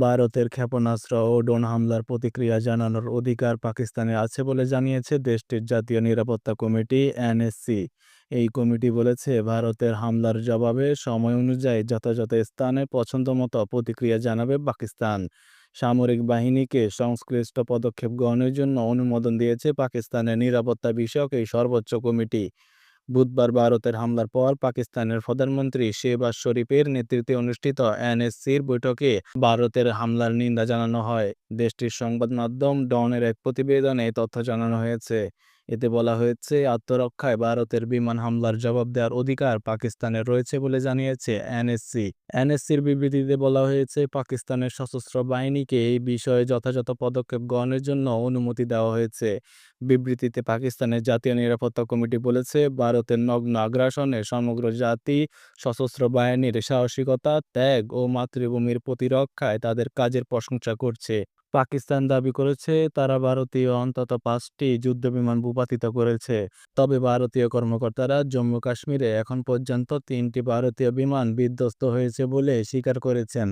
ভারতের ক্ষেপণাস্ত্র ও ড্রোন হামলার প্রতিক্রিয়া জানানোর অধিকার পাকিস্তানের আছে বলে জানিয়েছে দেশটির জাতীয় নিরাপত্তা কমিটি, এনএসসি। এই কমিটি বলেছে, ভারতের হামলার জবাবে সময় অনুযায়ী যথাযথ স্থানে পছন্দমতো প্রতিক্রিয়া জানাবে পাকিস্তান। সামরিক বাহিনীকে সংশ্লিষ্ট পদক্ষেপ গ্রহণের জন্য অনুমোদন দিয়েছে পাকিস্তানের নিরাপত্তা বিষয়ক এই সর্বোচ্চ কমিটি। বুধবার ভারতের হামলার পর পাকিস্তানের প্রধানমন্ত্রী শেহবাজ শরীফের নেতৃত্বে অনুষ্ঠিত এনএসসির বৈঠকে ভারতের হামলার নিন্দা জানানো হয়। দেশটির সংবাদ মাধ্যম ডনের এক প্রতিবেদনে তথ্য জানানো হয়েছে। এতে বলা হয়েছে, আত্মরক্ষায় ভারতের বিমান হামলার জবাব দেওয়ার অধিকার পাকিস্তানের রয়েছে বলে জানিয়েছে এনএসসি। এনএসসির বিবৃতিতে বলা হয়েছে, পাকিস্তানের সশস্ত্র বাহিনীকে এই বিষয়ে যথাযথ পদক্ষেপ গ্রহণের জন্য অনুমতি দেওয়া হয়েছে। বিবৃতিতে পাকিস্তানের জাতীয় নিরাপত্তা কমিটি বলেছে, ভারতের নগ্ন আগ্রাসনে সমগ্র জাতি সশস্ত্র বাহিনীর সাহসিকতা, ত্যাগ ও মাতৃভূমির প্রতিরক্ষায় তাদের কাজের প্রশংসা করছে। পাকিস্তান দাবি করেছে, তারা ভারতীয় অন্তত পাঁচটি যুদ্ধ বিমান ভূপাতিত করেছে। তবে ভারতীয় কর্মকর্তারা জম্মু কাশ্মীরে এখন পর্যন্ত তিনটি ভারতীয় বিমান বিধ্বস্ত হয়েছে বলে স্বীকার করেছেন।